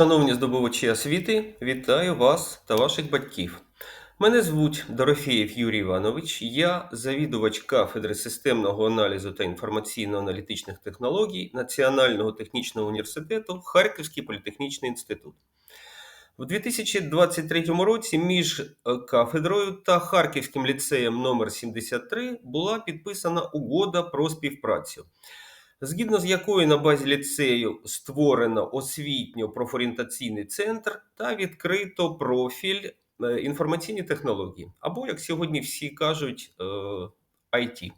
Шановні здобувачі освіти, вітаю вас та ваших батьків. Мене звуть Дорофєєв Юрій Іванович, я завідувач кафедри системного аналізу та інформаційно-аналітичних технологій Національного технічного університету Харківський політехнічний інститут. У 2023 році між е, кафедрою та Харківським ліцеєм номер 73 була підписана угода про співпрацю згідно з якою на базі ліцею створено освітньо-профорієнтаційний центр та відкрито профіль е, інформаційні технології, або, як сьогодні всі кажуть, е, IT.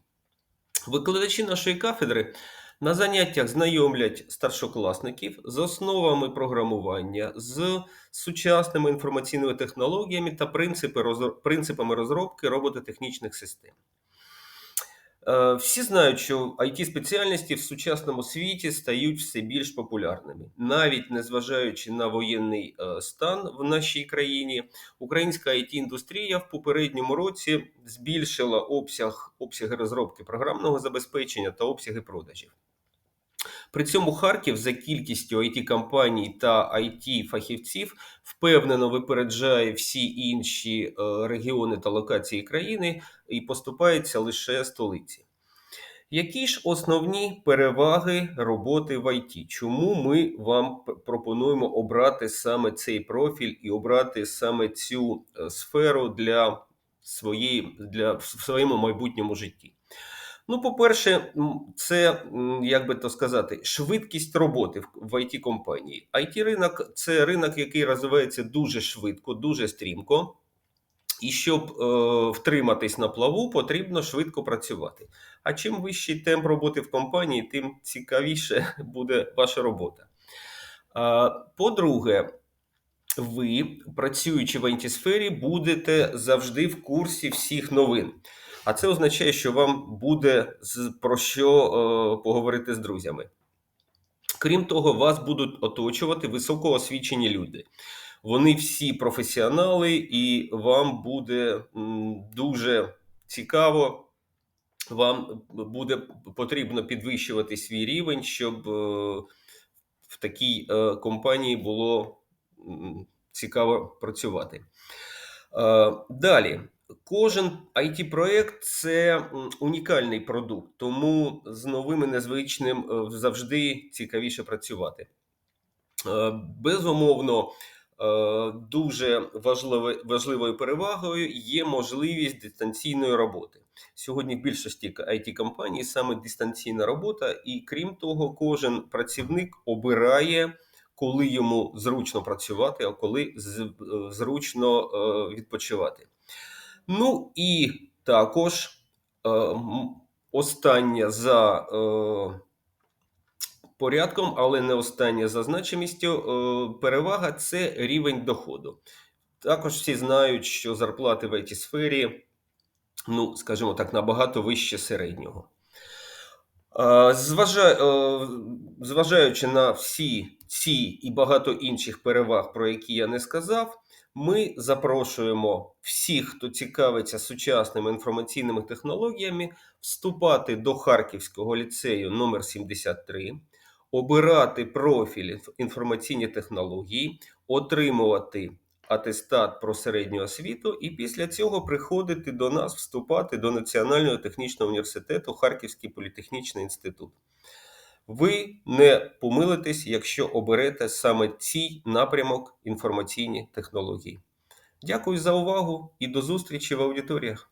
Викладачі нашої кафедри на заняттях знайомлять старшокласників з основами програмування, з сучасними інформаційними технологіями та принципами розробки робототехнічних систем. Е, всі знають, що it спеціальності в сучасному світі стають все більш популярними, навіть незважаючи на воєнний е, стан в нашій країні, українська it індустрія в попередньому році збільшила обсяг обсяги розробки програмного забезпечення та обсяги продажів. При цьому Харків за кількістю it компаній та it фахівців впевнено випереджає всі інші е, регіони та локації країни і поступається лише столиці. Які ж основні переваги роботи в ІТ? Чому ми вам пропонуємо обрати саме цей профіль і обрати саме цю е, сферу для своєї для в своєму майбутньому житті? Ну, по-перше, це як би то сказати, швидкість роботи в it компанії. it ринок це ринок, який розвивається дуже швидко, дуже стрімко. І щоб е, втриматись на плаву, потрібно швидко працювати. А чим вищий темп роботи в компанії, тим цікавіше буде ваша робота. Е, по-друге, ви, працюючи в антисфері, будете завжди в курсі всіх новин. А це означає, що вам буде про що е, поговорити з друзями. Крім того, вас будуть оточувати високоосвічені люди. Вони всі професіонали, і вам буде дуже цікаво, вам буде потрібно підвищувати свій рівень, щоб е, в такій е, компанії було цікаво працювати. Далі. Кожен it проект це унікальний продукт, тому з новим і незвичним е, завжди цікавіше працювати. Е, безумовно, е, дуже важливою перевагою є можливість дистанційної роботи. Сьогодні в більшості it компаній саме дистанційна робота, і крім того, кожен працівник обирає. Коли йому зручно працювати, а коли зручно відпочивати. Ну і також е, остання за е, порядком, але не остання за значимістю, е, перевага це рівень доходу. Також всі знають, що зарплати в it сфері, ну, скажімо так, набагато вище середнього. Е, е, зважаючи на всі ці і багато інших переваг, про які я не сказав, ми запрошуємо всіх, хто цікавиться сучасними інформаційними технологіями, вступати до Харківського ліцею номер 73 обирати профіль інформаційні технології, отримувати атестат про середню освіту, і після цього приходити до нас, вступати до Національного технічного університету Харківський політехнічний інститут. Ви не помилитесь, якщо оберете саме цей напрямок інформаційні технології. Дякую за увагу і до зустрічі в аудиторіях.